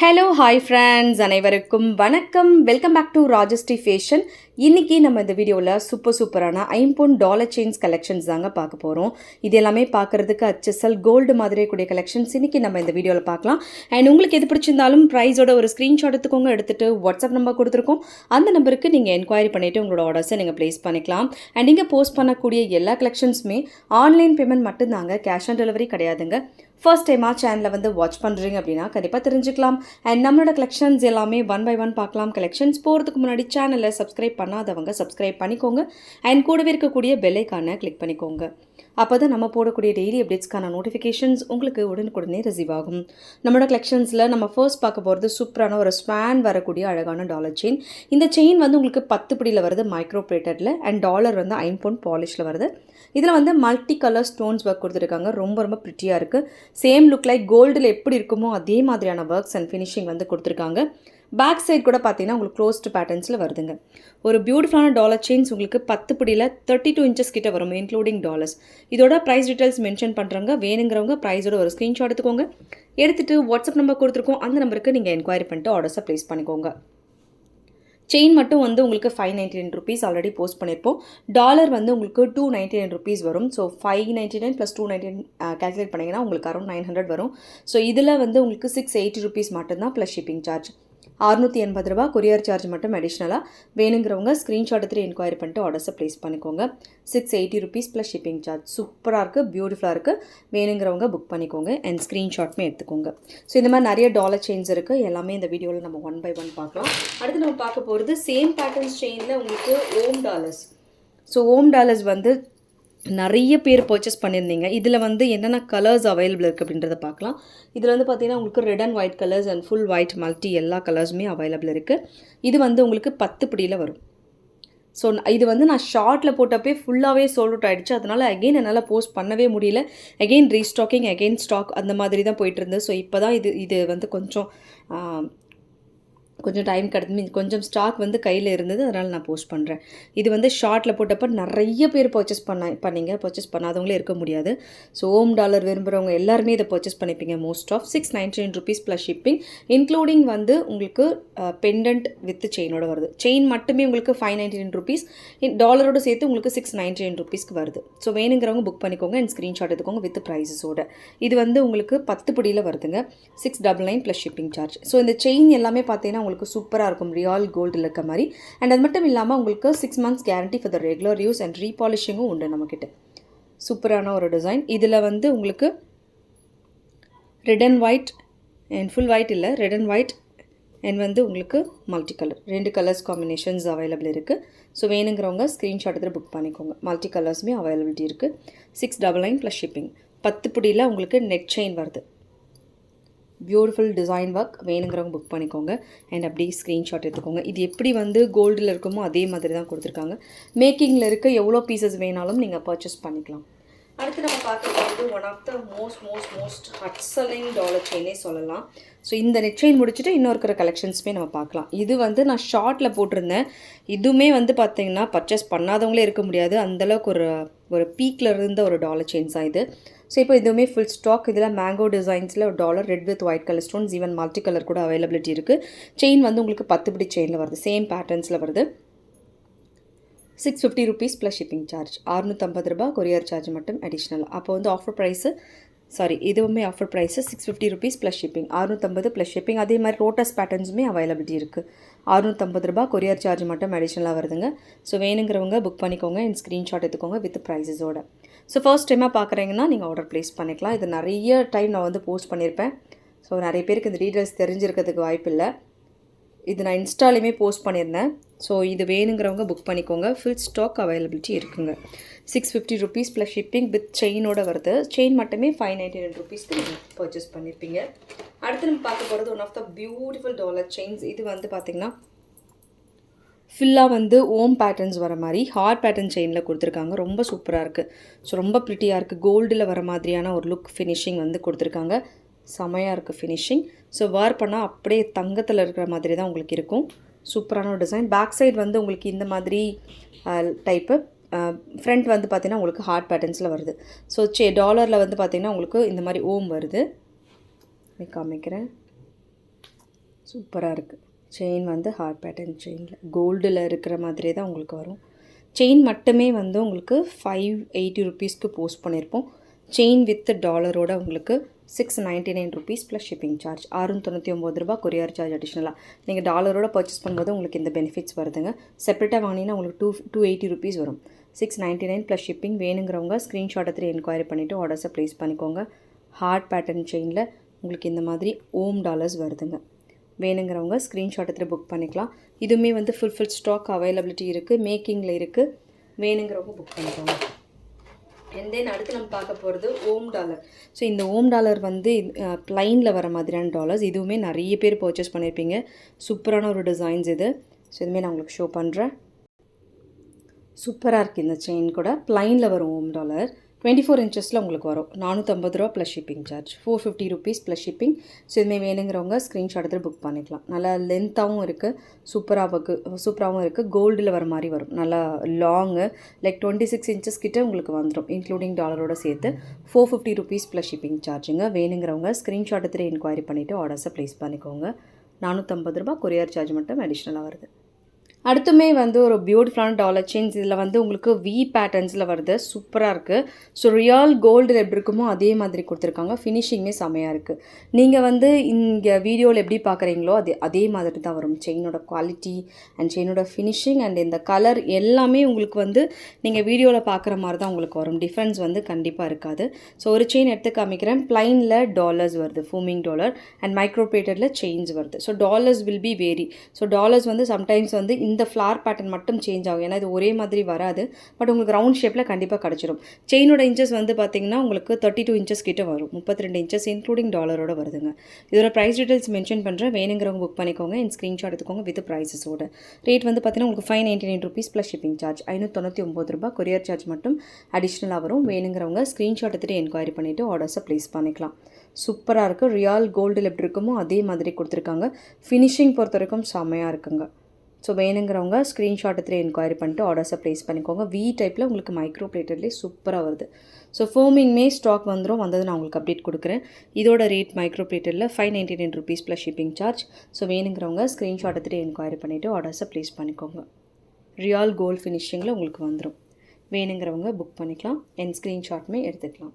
Hello hi friends அனைவருக்கும் வணக்கம். Welcome back to Rajashree fashion இன்றைக்கி நம்ம இந்த வீடியோவில் சூப்பர் சூப்பரான ஐம்பொன் டாலர் செயின்ஸ் கலெக்ஷன்ஸ் தாங்க பார்க்க போகிறோம் இது எல்லாமே பார்க்குறதுக்கு அச்சசல் கோல்டு மாதிரி கூடிய கலெக்ஷன்ஸ் இன்றைக்கி நம்ம இந்த வீடியோவில் பார்க்கலாம். அண்ட் உங்களுக்கு எது பிடிச்சிருந்தாலும் ப்ரைஸோட ஒரு ஸ்க்ரீன்ஷாட் எடுத்துக்கோங்க எடுத்துகிட்டு வாட்ஸ்அப் நம்பர் கொடுத்துருக்கோம். அந்த நம்பருக்கு நீங்கள் என்கொயரி பண்ணிவிட்டு உங்களோட ஆர்டர்ஸை நீங்கள் ப்ளேஸ் பண்ணிக்கலாம். அண்ட் நீங்கள் போஸ்ட் பண்ணக்கூடிய எல்லா கலெக்ஷன்ஸுமே ஆன்லைன் பேமெண்ட் மட்டும்தாங்க கேஷ் ஆன் டெலிவரி கிடையாதுங்க. ஃபர்ஸ்ட் டைமாக சேனலை வந்து வாட்ச் பண்ணுறீங்க அப்படின்னா கண்டிப்பாக தெரிஞ்சுக்கலாம். அண்ட் நம்மளோட கலெக்ஷன்ஸ் எல்லாமே ஒன் பை ஒன் பார்க்கலாம். கலெக்ஷன்ஸ் போகிறதுக்கு முன்னாடி சேனலை சப்ஸ்கிரைப் பண்ணாதவங்க சப்ஸ்கிரைப் பண்ணிக்கோங்க. அண்ட் கூடவே இருக்கக்கூடிய பெல்லைக்கான கிளிக் பண்ணிக்கோங்க. அப்போ தான் நம்ம போடக்கூடிய டெய்லி அப்டேட்ஸ்க்கான நோட்டிஃபிகேஷன்ஸ் உங்களுக்கு உடனுக்குடனே ரிசீவ் ஆகும். நம்மளோட கலெக்ஷன்ஸில் நம்ம ஃபர்ஸ்ட் பார்க்க போகிறது சூப்பரான ஒரு ஸ்பேன் வரக்கூடிய அழகான டாலர் செயின் இந்த செயின் வந்து உங்களுக்கு பத்து பிடியில் வருது மைக்ரோ பிளேட்டரில் அண்ட் டாலர் வந்து ஐம்பொன் பாலிஷில் வருது. இதில் வந்து மல்டி கலர் ஸ்டோன்ஸ் ஒர்க் கொடுத்துருக்காங்க. ரொம்ப ரொம்ப ப்ரிட்டியாக இருக்குது சேம் லுக் லைக் கோல்டில் எப்படி இருக்குமோ அதே மாதிரியான ஒர்க்ஸ் அண்ட் ஃபினிஷிங் வந்து கொடுத்துருக்காங்க. பேக் சைட் கூட பார்த்தீங்கன்னா உங்களுக்கு க்ளோஸ்டு பேட்டர்ன்ஸில் வருதுங்க. ஒரு பியூட்டிஃபுல்லான டாலர் செயின்ஸ் உங்களுக்கு பத்து பிடியில் தேர்ட்டி டூ இன்ச்சஸ் கிட்ட வரும் இன்க்ளூடிங் டாலர்ஸ் இதோட ப்ரைஸ் டீட்டெயில்ஸ் மென்ஷன் பண்ணுறாங்க வேணுங்கிறவங்க ப்ரைஸோட ஒரு ஸ்க்ரீன்ஷாட் எடுத்துக்கோங்க. எடுத்துகிட்டு வாட்ஸ்அப் நம்பர் கொடுத்துருக்கோம். அந்த நம்பருக்கு நீங்கள் என்கொயரி பண்ணிட்டு ஆர்டர்ஸை ப்ளேஸ் பண்ணிக்கோங்க. செயின் மட்டும் வந்து உங்களுக்கு five ninety nine rupees already post பண்ணியிருப்போம் டாலர் வந்து உங்களுக்கு டூ நைன்ட்டி நைன் ருபீஸ் வரும். So five ninety nine plus two ninety nine calculate பண்ணிங்கன்னா உங்களுக்கு அரௌண்ட் நைன் ஹண்ட்ரட் வரும். ஸோ இதில் வந்து உங்களுக்கு சிக்ஸ் எயிட்டி ருபீஸ் மட்டும்தான் ப்ளஸ் ஷிப்பிங் சார்ஜ் அறுநூற்றி எண்பது ரூபா கொரியர் சார்ஜ் மட்டும் அடிஷ்னலாக வேணுங்கிறவங்க ஸ்க்ரீன்ஷாட் எடுத்துகிட்டு என்கொயரி பண்ணிட்டு ஆர்டர்ஸை ப்ளேஸ் பண்ணிக்கோங்க. Six eighty rupees plus shipping charge சூப்பராக இருக்குது பியூட்டிஃபுல்லாக இருக்குது வேணுங்கிறவங்க புக் பண்ணிக்கோங்க அண்ட் ஸ்க்ரீன்ஷாட்மே எடுத்துக்கோங்க. ஸோ இந்த மாதிரி நிறைய டாலர் செயின்ஸ் இருக்குது எல்லாமே இந்த வீடியோவில் நம்ம ஒன் பை ஒன் பார்க்கலாம். அடுத்து நம்ம பார்க்க போகிறது சேம் பேட்டர்ன்ஸ் செயினில் உங்களுக்கு Om dollars so Om dollars வந்து நிறைய பேர் பர்ச்சேஸ் பண்ணியிருந்தீங்க. இதில் வந்து என்னென்ன கலர்ஸ் அவைலபிள் இருக்குது அப்படின்றத பார்க்கலாம். இதில் வந்து பார்த்தீங்கன்னா உங்களுக்கு red and white colours and full white multi எல்லா கலர்ஸுமே அவைலபிள் இருக்குது இது வந்து உங்களுக்கு பத்து பிடியில் வரும். ஸோ இது வந்து நான் ஷார்ட்டில் போட்டப்பே ஃபுல்லாகவே சோல்ட் அவுட் ஆகிடுச்சு அதனால் அகெயின் என்னால் போஸ்ட் பண்ணவே முடியல. அகெயின் ரீஸ்டாக்கிங் அகெயின் ஸ்டாக் அந்த மாதிரி தான் போயிட்டு இருந்தது. ஸோ இப்போ தான் இது இது வந்து கொஞ்சம் கொஞ்சம் டைம் கிடந்து கொஞ்சம் ஸ்டாக் வந்து கையில் இருந்தது அதனால் நான் போஸ்ட் பண்ணுறேன் இது வந்து ஷார்ட்டில் போட்டப்போ நிறைய பேர் பர்ச்சேஸ் பண்ண பண்ணீங்க பர்ச்சேஸ் பண்ணாதவங்களே இருக்க முடியாது. ஸோ ஓம் டாலர் விரும்புகிறவங்க எல்லாருமே இதை purchase பண்ணிப்பீங்க. Most of six ninety nine rupees plus shipping including வந்து உங்களுக்கு பெண்டன்ட் வித் செயினோட வருது. செயின் மட்டுமே உங்களுக்கு ஃபைவ் நைன்டி நைன் ருபீஸ் டாலரோடு சேர்த்து உங்களுக்கு சிக்ஸ் நைன்டி நைன் ருபீஸ்க்கு வருது. ஸோ வேணுங்கிறவங்க புக் பண்ணிக்கோங்க அண்ட் ஸ்க்ரீன்ஷாட் எடுத்துக்கோங்க வித் ப்ரைஸஸோட இது வந்து உங்களுக்கு பத்து படியில் வருதுங்க. Six double nine plus shipping charge so இந்த செயின் எல்லாமே பார்த்தீங்கன்னா உங்களுக்கு சூப்பராக இருக்கும். ரியால் கோல்டில் இருக்க மாதிரி. அண்ட் அது மட்டும் இல்லாமல் உங்களுக்கு six months guarantee for the regular use and ரீபாலிஷிங்கும் உண்டு நம்மக்கிட்ட சூப்பரான ஒரு டிசைன் இதில் வந்து உங்களுக்கு red and white and full white இல்லை. ரெட் அண்ட் ஒயிட் அண்ட் வந்து உங்களுக்கு மல்டி கலர் ரெண்டு கலர்ஸ் காம்பினேஷன்ஸ் அவைலபிள் இருக்குது ஸோ வேணுங்கிறவங்க ஸ்க்ரீன்ஷாட் எடுத்து புக் பண்ணிக்கோங்க. மல்டி கலர்ஸுமே அவைலபிலிட்டி இருக்குது six double nine plus shipping பத்து பிடியில் உங்களுக்கு நெட் செயின் வருது. பியூட்டிஃபுல் டிசைன் ஒர்க் வேணுங்கிறவங்க புக் பண்ணிக்கோங்க. அண்ட் அப்படியே ஸ்க்ரீன்ஷாட் எடுத்துக்கோங்க. இது எப்படி வந்து கோல்டில் இருக்குமோ அதே மாதிரி தான் கொடுத்துருக்காங்க. மேக்கிங்கில் இருக்க எவ்வளோ பீசஸ் வேணாலும் நீங்கள் பர்ச்சேஸ் பண்ணிக்கலாம். அடுத்து நம்ம பார்க்க வந்து one of the most most most hot selling dollar செயினே சொல்லலாம். ஸோ இந்த நெட் செயின் முடிச்சுட்டு இன்னும் இருக்கிற கலெக்ஷன்ஸுமே நம்ம பார்க்கலாம். இது வந்து நான் ஷார்ட்டில் போட்டிருந்தேன். இதுவுமே வந்து பார்த்தீங்கன்னா பர்ச்சேஸ் பண்ணாதவங்களே இருக்க முடியாது. அந்தளவுக்கு ஒரு ஒரு பீக்கில் இருந்த ஒரு டாலர் செயின்ஸ் தான் இது. ஸோ இப்போ இதுவுமே ஃபுல் ஸ்டாக் இதில் மேங்கோ டிசைன்ஸில் ஒரு dollar red with white colour stones even multi colour கூட அவைலபிலிட்டி இருக்குது செயின் வந்து உங்களுக்கு பத்து பிடி செயினில் வருது. சேம் பேட்டர்ன்ஸில் வருது. Six fifty rupees plus shipping charge அறுநூற்றம்பது ரூபா கொரியர் சார்ஜ் மட்டும் அடிஷ்னல் அப்போ வந்து ஆஃபர் ப்ரைஸு சாரி இதுவுமே offer price six fifty rupees plus shipping அறுநூற்றம்பது plus shipping அதே மாதிரி ரோட்டஸ் பேட்டர்ன்ஸுமே அவைலபிலிட்டி இருக்குது அறுநூற்றம்பது ரூபா கொரியர் சார்ஜ் மட்டும் அடிஷ்னலாக வருதுங்க. ஸோ வேணுங்கிறவங்க புக் பண்ணிக்கோங்க அண்ட் ஸ்க்ரீன்ஷாட் எடுத்துக்கோங்க வித் ப்ரைஸஸோட ஸோ ஃபர்ஸ்ட் டைமாக பார்க்குறீங்கன்னா நீங்கள் ஆர்டர் ப்ளேஸ் பண்ணிக்கலாம். இது நிறைய டைம் நான் வந்து போஸ்ட் பண்ணியிருப்பேன் ஸோ நிறைய பேருக்கு இந்த டீட்டெயில்ஸ் தெரிஞ்சிருக்கிறதுக்கு வாய்ப்பு இல்லை. இது நான் இன்ஸ்டாலையுமே போஸ்ட் பண்ணியிருந்தேன் ஸோ இது வேணுங்கிறவங்க புக் பண்ணிக்கோங்க. ஃபுல் ஸ்டாக் அவைலபிலிட்டி இருக்குங்க. Six fifty rupees plus shipping with செயினோட வருது. செயின் மட்டுமே ஃபைவ் நைன்டி நைன் ருபீஸ்க்கு நீங்கள் பர்ச்சேஸ் பண்ணியிருப்பீங்க அடுத்து நம்ம பார்க்க போகிறது one of the beautiful dollar chains இது வந்து பார்த்திங்கன்னா ஃபுல்லாக வந்து ஓம் பேட்டர்ன்ஸ் வர மாதிரி ஹார்ட் பேட்டர்ன் செயினில் கொடுத்துருக்காங்க. ரொம்ப சூப்பராக இருக்குது ஸோ ரொம்ப ப்ரிட்டியாக இருக்குது கோல்டில் வர மாதிரியான ஒரு லுக் ஃபினிஷிங் வந்து கொடுத்துருக்காங்க. செமையாக இருக்குது ஃபினிஷிங் ஸோ வேர் பண்ணால் அப்படியே தங்கத்தில் இருக்கிற மாதிரி தான் உங்களுக்கு இருக்கும். சூப்பரான ஒரு டிசைன் பேக் சைடு வந்து உங்களுக்கு இந்த மாதிரி டைப்பு ஃப்ரண்ட் வந்து பார்த்திங்கன்னா உங்களுக்கு ஹார்ட் பேட்டர்ன்ஸில் வருது. ஸோ சே டாலரில் வந்து பார்த்திங்கன்னா உங்களுக்கு இந்த மாதிரி ஓம் வருது. காமிக்கிறேன். சூப்பராக இருக்குது செயின் வந்து ஹார்ட் பேட்டர்ன் செயினில். கோல்டில் இருக்கிற மாதிரியே தான் உங்களுக்கு வரும். செயின் மட்டுமே வந்து உங்களுக்கு ஃபைவ் எயிட்டி ருபீஸ்க்கு போஸ்ட் பண்ணியிருப்போம் செயின் வித் டாலரோட உங்களுக்கு six ninety nine rupees plus shipping charge ஆறுநூற்றி தொண்ணூற்றி ஒம்பது ரூபா கொரியர் சார்ஜ் அடிஷ்னலாக நீங்கள் டாலரோட பர்ச்சேஸ் பண்ணும்போது உங்களுக்கு இந்த பெனிஃபிட்ஸ் வருதுங்க. செப்பரேட்டாக வாங்கினீங்கன்னா உங்களுக்கு டூ டூ எயிட்டி ருபீஸ் வரும். Six ninety nine plus shipping வேணுங்கிறவங்க ஸ்க்ரீன்ஷாட் எடுத்து என்கொயரி பண்ணிவிட்டு ஆர்டர்ஸை ப்ளேஸ் பண்ணிக்கோங்க. ஹார்ட் பேட்டர்ன் செயினில் உங்களுக்கு இந்த மாதிரி ஓம் டாலர்ஸ் வருதுங்க. வேணுங்கிறவங்க ஸ்க்ரீன்ஷாட் எடுத்துகிட்டு புக் பண்ணிக்கலாம். இதுவுமே வந்து ஃபுல் ஸ்டாக் அவைலபிலிட்டி இருக்குது மேக்கிங்கில் இருக்குது வேணுங்கிறவங்க புக் பண்ணிக்கோங்க. அண்ட் தென் அடுத்து நம்ம பார்க்க போகிறது ஓம் டாலர் ஸோ இந்த ஓம் டாலர் வந்து ப்ளைனில் வர மாதிரியான டாலர்ஸ் இதுவுமே நிறைய பேர் பர்ச்சேஸ் பண்ணியிருப்பீங்க சூப்பரான ஒரு டிசைன்ஸ் இது. ஸோ இதுவுமே நான் உங்களுக்கு ஷோ பண்ணுறேன் சூப்பராக இருக்குது இந்த செயின் கூட. ப்ளைனில் வரும் ஓம் டாலர் டுவெண்ட்டி ஃபோர் இன்ச்சஸில் உங்களுக்கு வரும். நானூற்றம்பது ரூபா plus shipping charge four fifty rupees plus shipping so இதுமாரி வேணுங்கிறவங்க ஸ்க்ரீன்ஷாட் எடுத்து புக் பண்ணிக்கலாம். நல்லா லென்த்தாகவும் இருக்குது சூப்பராக சூப்பராகவும் இருக்குது கோல்டில் வர மாதிரி வரும். நல்லா long like twenty six inches கிட்ட உங்களுக்கு வந்துடும் இன்க்ளூடிங் டாலரோட சேர்த்து four fifty rupees plus shipping சார்ஜுங்க வேணுங்கிறவங்க ஸ்க்ரீன்ஷாட் எடுத்துகிட்டு என்கொயரி பண்ணிவிட்டு ஆர்டர்ஸை ப்ளேஸ் பண்ணிக்கோங்க. நானூற்றம்பது ரூபா கொரியர் சார்ஜ் மட்டும் அடிஷ்னலாக வருது. அடுத்துமே வந்து ஒரு பியூட்டிஃபுல்லான டாலர் செயின்ஸ் இதில் வந்து உங்களுக்கு வி பேட்டர்ன்ஸில் வருது. சூப்பராக இருக்குது ஸோ ரியல் கோல்டு எப்படி இருக்குமோ அதே மாதிரி கொடுத்துருக்காங்க. ஃபினிஷிங்குமே செமையாக இருக்குது நீங்கள் வந்து இங்கே வீடியோவில் எப்படி பார்க்குறீங்களோ அதே அதே மாதிரி தான் வரும். செயினோட குவாலிட்டி அண்ட் செயினோட ஃபினிஷிங் அண்ட் இந்த கலர் எல்லாமே உங்களுக்கு வந்து நீங்கள் வீடியோவில் பார்க்குற மாதிரி தான் உங்களுக்கு வரும். டிஃப்ரென்ஸ் வந்து கண்டிப்பாக இருக்காது. ஸோ ஒரு செயின் எடுத்து காமிக்கிறேன். ப்ளைனில் டாலர்ஸ் வருது. ஃபூமிங் டாலர் அண்ட் மைக்ரோபேட்டரில் செயின்ஸ் வருது. So dollars will be very so dollars வந்து சம்டைம்ஸ் வந்து இந்த இந்த ஃப்ளார் பேட்டர்ன் மட்டும் சேஞ்ச் ஆகும். ஏன்னா இது ஒரே மாதிரி வராது. பட் உங்களுக்கு ரவுண்ட் ஷேப்பில் கண்டிப்பாக கிடச்சிடும் செயினோட இன்ச்சஸ் வந்து பார்த்தீங்கன்னா உங்களுக்கு தேர்ட்டி டூ இன்ச்சஸ் கிட்டே வரும். முப்பத்தி ரெண்டு இன்ச்சஸ் இன்க்ளூடிங் டாலரோட வருதுங்க. இதோட ப்ரைஸ் டீட்டெயில்ஸ் மென்ஷன் பண்ணுறேன் வேணுங்கிறவங்க புக் பண்ணிக்கோங்க. என் ஸ்க்ரீன்ஷாட் எடுத்துக்கோங்க வித் ப்ரைஸஸோட ரேட் வந்து பார்த்தீங்கன்னா உங்களுக்கு five ninety nine rupees plus shipping charge ஐநூற்றி ஒம்பது ரூபாய் கொரியர் சார்ஜ் மட்டும் அடிஷ்னலாக வரும். வேணுங்கிறவங்க ஸ்க்ரீன்ஷாட் எடுத்துகிட்டு என்கொயரி பண்ணிவிட்டு ஆர்டர்ஸை ப்ளேஸ் பண்ணிக்கலாம். சூப்பராக இருக்குது ரியால் கோல்டில் எப்படி இருக்குமோ அதே மாதிரி கொடுத்துருக்காங்க. ஃபினிஷிங் பொறுத்த வரைக்கும் செம்மையாக இருக்குங்க. ஸோ வேணுங்கிறவங்க ஸ்க்ரீன்ஷாட் எடுத்துகிட்டு என்கொயரி பண்ணிட்டு ஆர்டர்ஸை ப்ளேஸ் பண்ணிக்கோங்க. வி டைப்பில் உங்களுக்கு மைக்ரோ பிளேட்டர்லேயே சூப்பராக வருது ஸோ ஃபோமிங்மே ஸ்டாக் வந்துடும் வந்தது நான் உங்களுக்கு அப்டேட் கொடுக்குறேன். இதோட rate micro பிளேட்டரில் five ninety nine rupees plus shipping charge so வேணுங்கிறவங்க ஸ்க்ரீன்ஷாட் எடுத்துகிட்டு என்கொயரி பண்ணிவிட்டு ஆர்டர்ஸை ப்ளேஸ் பண்ணிக்கோங்க. ரியால் கோல்ட் ஃபினிஷிங்கில் உங்களுக்கு வந்துடும் வேணுங்கிறவங்க புக் பண்ணிக்கலாம். என் ஸ்க்ரீன்ஷாட்டுமே எடுத்துக்கலாம்.